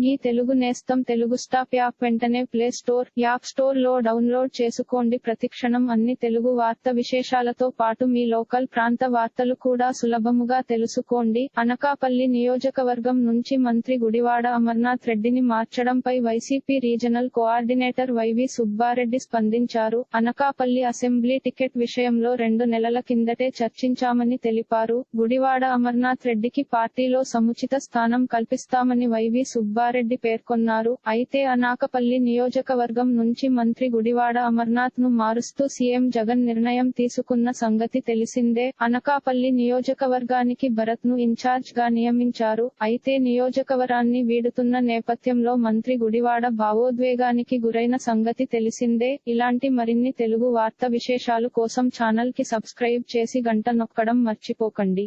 మీ తెలుగు నేస్తం Telugu stop app వెంటనే play store app స్టోర్లో డౌన్లోడ్ చేసుకోండి. ప్రతిక్షణం అన్ని తెలుగు వార్త విశేషాలతో పాటు మీ లోకల్ ప్రాంత వార్తలు కూడా సులభముగా తెలుసుకోండి. అనకాపల్లి నియోజకవర్గం నుంచి మంత్రి గుడివాడ అమర్నాథ్ రెడ్డిని మార్చడంపై YCP regional coordinator YV Subbareddy స్పందించారు. అనకాపల్లి అసెంబ్లీ టికెట్ విషయంలో రెండు నెలల కిందటే చర్చించామని తెలిపారు. గుడివాడ అమర్నాథ్ రెడ్డికి పార్టీలో సముచిత స్థానం కల్పిస్తామని వైవి సుబ్బారెడ్డి పేర్కొన్నారు. అయితే అనాకపల్లి నియోజకవర్గం నుంచి మంత్రి గుడివాడ అమర్నాథ్ను మారుస్తూ సీఎం జగన్ నిర్ణయం తీసుకున్న సంగతి తెలిసిందే. అనకాపల్లి నియోజకవర్గానికి భరత్ను ఇన్ఛార్జ్గా నియమించారు. అయితే నియోజకవరాన్ని వీడుతున్న నేపథ్యంలో మంత్రి గుడివాడ భావోద్వేగానికి గురైన సంగతి తెలిసిందే. ఇలాంటి మరిన్ని తెలుగు వార్త విశేషాలు కోసం ఛానల్కి సబ్స్క్రైబ్ చేసి గంట నొక్కడం మర్చిపోకండి.